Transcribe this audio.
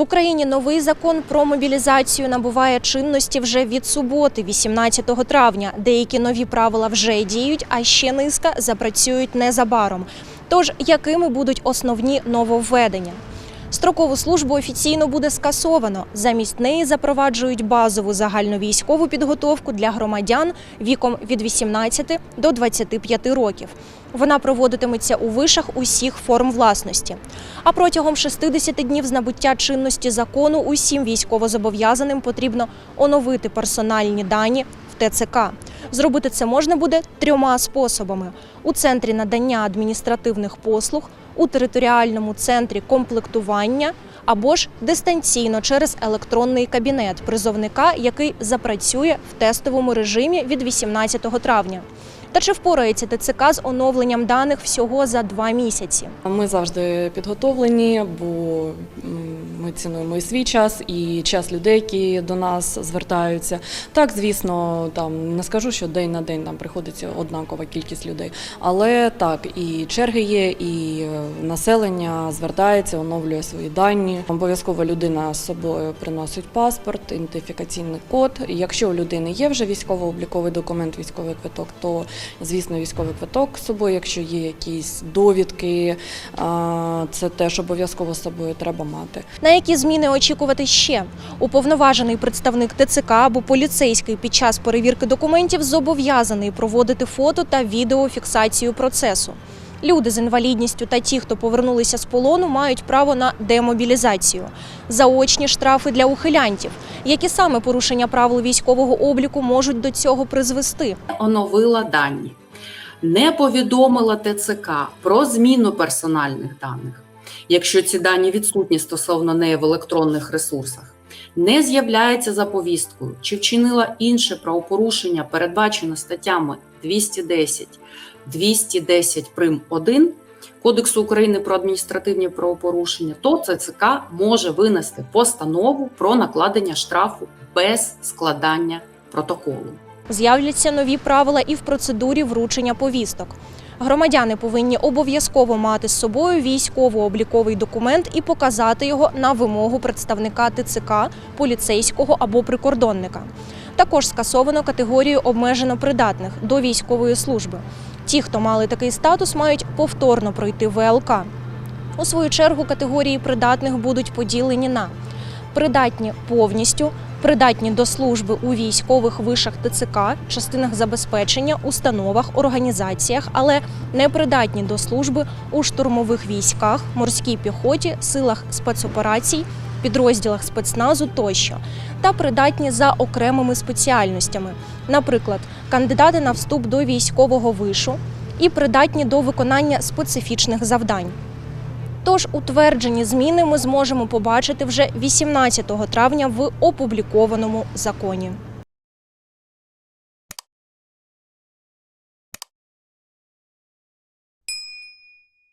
В Україні новий закон про мобілізацію набуває чинності вже від суботи, 18 травня. Деякі нові правила вже діють, а ще низка запрацюють незабаром. Тож, якими будуть основні нововведення? Строкову службу офіційно буде скасовано. Замість неї запроваджують базову загальновійськову підготовку для громадян віком від 18 до 25 років. Вона проводитиметься у вишах усіх форм власності. А протягом 60 днів з набуття чинності закону усім військовозобов'язаним потрібно оновити персональні дані ТЦК. Зробити це можна буде трьома способами: у центрі надання адміністративних послуг, у територіальному центрі комплектування або ж дистанційно через електронний кабінет призовника, який запрацює в тестовому режимі від 18 травня. Та чи впорається ТЦК з оновленням даних всього за два місяці? Ми завжди підготовлені, бо ми цінуємо і свій час, і час людей, які до нас звертаються. Так, звісно, там не скажу, що день на день там приходиться однакова кількість людей, але так, і черги є, і е, населення звертається, оновлює свої дані. Обов'язково людина з собою приносить паспорт, ідентифікаційний код. Якщо у людини є вже військово-обліковий документ, військовий квиток, то звісно, військовий квиток з собою. Якщо є якісь довідки, це теж обов'язково з собою треба мати. На які зміни очікувати ще? Уповноважений представник ТЦК або поліцейський під час перевірки документів зобов'язаний проводити фото та відеофіксацію процесу. Люди з інвалідністю та ті, хто повернулися з полону, мають право на демобілізацію, заочні штрафи для ухилянтів. Які саме порушення правил військового обліку можуть до цього призвести? оновила дані, не повідомила ТЦК про зміну персональних даних, якщо ці дані відсутні стосовно неї в електронних ресурсах, не з'являється за повісткою чи вчинила інше правопорушення, передбачене статтями 210, 210 прим. 1 Кодексу України про адміністративні правопорушення, то ЦЦК може винести постанову про накладення штрафу без складання протоколу. З'являться нові правила і в процедурі вручення повісток. Громадяни повинні обов'язково мати з собою військово-обліковий документ і показати його на вимогу представника ТЦК, поліцейського або прикордонника. Також скасовано категорію обмежено придатних до військової служби. Ті, хто мали такий статус, мають повторно пройти ВЛК. У свою чергу категорії придатних будуть поділені на придатні повністю, придатні до служби у військових вишах ТЦК, частинах забезпечення, установах, організаціях, але не придатні до служби у штурмових військах, морській піхоті, силах спецоперацій, підрозділах спецназу тощо, та придатні за окремими спеціальностями, наприклад, кандидати на вступ до військового вишу і придатні до виконання специфічних завдань. Тож утверджені зміни ми зможемо побачити вже 18 травня в опублікованому законі.